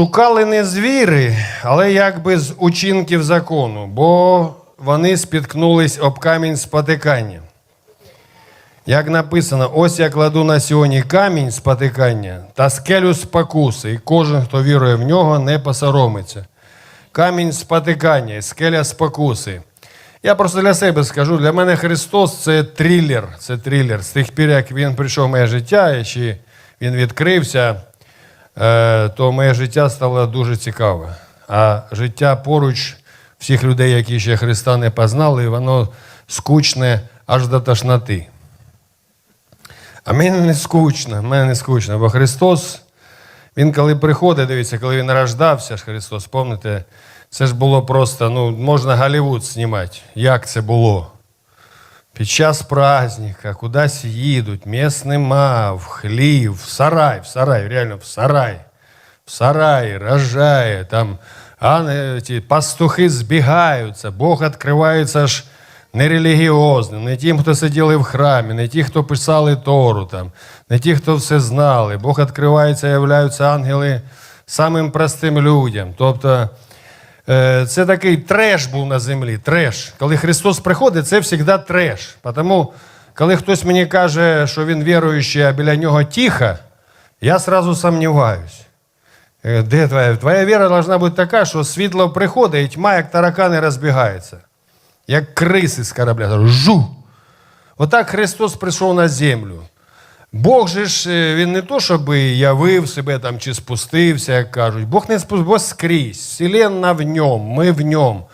Шукали не звіри, але якби з учинків закону, бо вони спіткнулись об камінь спотикання. Як написано, ось я кладу на сьогодні камінь спотикання та скелю спокуси, і кожен, хто вірує в нього, не посоромиться. Камінь спотикання, скеля спокуси. Я просто для себе скажу, для мене Христос це трилер. Це трилер. З тих пір, як він прийшов в моє життя, і він відкрився, то моє життя стало дуже цікаве. А життя поруч всіх людей, які ще Христа не познали, воно скучне аж до тошноти. А мені не скучно, мені не скучно, бо Христос, Він коли приходить, дивіться, коли він рождався, ж Христос, пам'ятаєте, це ж було просто, ну, можна Голлівуд знімати. Як це було? Під час праздника кудись їдуть, місць нема, в хлів, в сарай, в сарай, реально в сарай. В сарай рожає, там а, ті пастухи збігаються, Бог відкривається аж нерелігіозним, не тим, хто сиділи в храмі, не ті, хто писали Тору, там, не ті, хто все знали. Бог відкривається, являються ангели самим простим людям. Тобто Це такий треш був на землі. Треш. Коли Христос приходить, це завжди треш. Тому, коли хтось мені каже, що він віруючий, а біля нього тихо, я сразу сумніваюсь. Е, Де твоя? Твоя віра должна бути така, що світло приходить, і тьма, як таракани, розбігається. Як криси з корабля. Жу! Отак Христос прийшов на землю. Бог же ж е, він не то, щоб явив себе там чи спустився, як кажуть. Бог не спустився, бо скрізь. Вселенна в ньому, ми в ньому.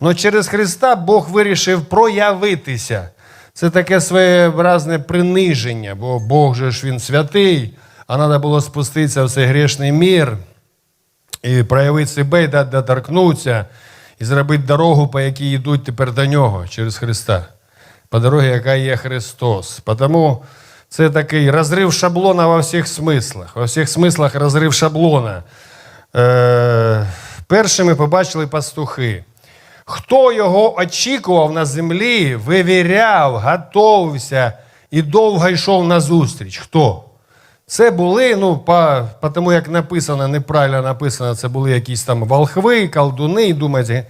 Но через Христа Бог вирішив проявитися. Це таке своєобразне приниження, бо Бог же ж він святий, а треба було спуститися в цей грішний мір і проявити себе, і доторкнутися, і зробити дорогу, по якій йдуть тепер до нього через Христа. По дорозі, яка є Христос. Тому це такий розрив шаблона во всіх смислах. Во всіх смислах розрив шаблона. Е, першими побачили пастухи. Хто його очікував на землі, вивіряв, готовився і довго йшов на зустріч? Хто? Це були, ну, по, тому, як написано, неправильно написано, це були якісь там волхви, колдуни, і думаєте,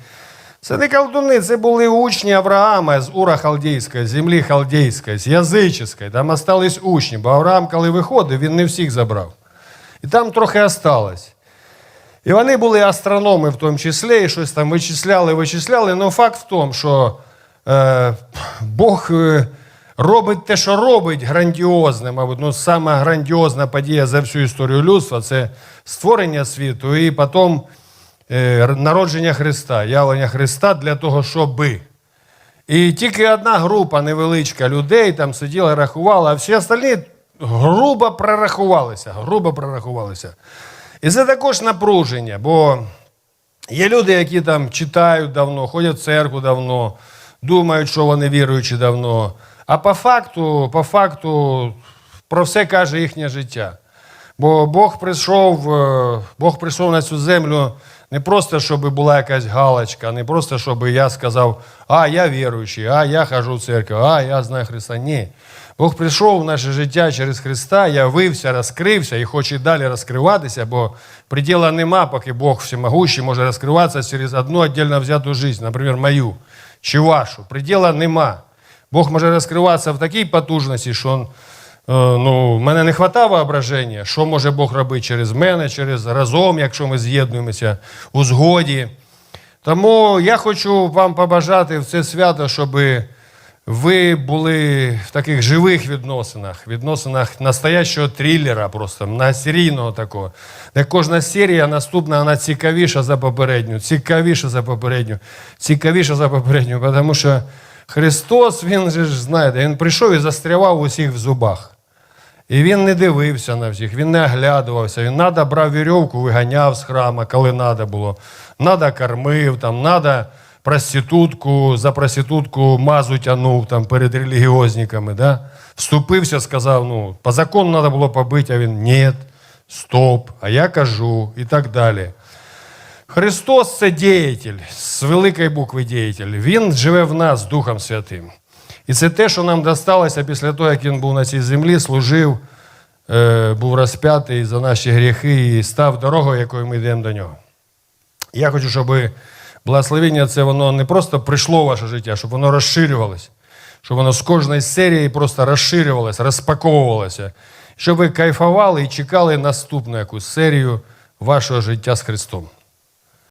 це не колдуни, це були учні Авраама з Ура Халдейської, землі Халдейської, з язичської. Там остались учні, бо Авраам, коли виходив, він не всіх забрав. І там трохи осталось. І вони були астрономи в тому числі, і щось там вичисляли, вичисляли. Але факт в тому, що е, Бог е, робить те, що робить, грандіозне, мабуть, ну, сама грандіозна подія за всю історію людства це створення світу і потім народження Христа, явлення Христа для того, щоби. І тільки одна група невеличка людей там сиділа, рахувала, а всі остальні грубо прорахувалися. Грубо прорахувалися. І це також напруження, бо є люди, які там читають давно, ходять в церкву давно, думають, що вони віруючі давно. А по факту, по факту про все каже їхнє життя. Бо Бог прийшов, е, Бог прийшов на цю землю не просто, щоб була якась галочка, не просто, щоб я сказав, а я віруючий, а я хожу в церкву, а я знаю Христа. Ні. Бог прийшов в наше життя через Христа, явився, розкрився і хоче далі розкриватися, бо приділа нема, поки Бог всемогущий може розкриватися через одну віддільно взяту життя, наприклад, мою чи вашу. Приділа нема. Бог може розкриватися в такій потужності, що е, ну, в мене не вистачає воображення, що може Бог робити через мене, через разом, якщо ми з'єднуємося у згоді. Тому я хочу вам побажати в це свято, щоб ви були в таких живих відносинах, відносинах настоящого трилера, просто насерійного такого. Де кожна серія наступна, вона цікавіша за попередню, цікавіша за попередню, цікавіша за попередню, тому що Христос, він же ж знаєте, він прийшов і застрявав усіх в зубах. І він не дивився на всіх, він не оглядувався. Він надо брав вірьовку, виганяв з храма, коли треба було. Надо кормив, там, надо проститутку, за проститутку мазу тянув там, перед релігіозниками. Да? Вступився, сказав, ну, по закону треба було побити, а він ні, стоп, а я кажу і так далі. Христос це діятель, з великої букви діятель. Він живе в нас Духом Святим. І це те, що нам досталося після того, як він був на цій землі, служив е, був розп'ятий за наші гріхи і став дорогою, якою ми йдемо до нього. Я хочу, щоб благословення це воно не просто прийшло в ваше життя, щоб воно розширювалося, щоб воно з кожної серії просто розширювалося, розпаковувалося, щоб ви кайфували і чекали наступну якусь серію вашого життя з Христом.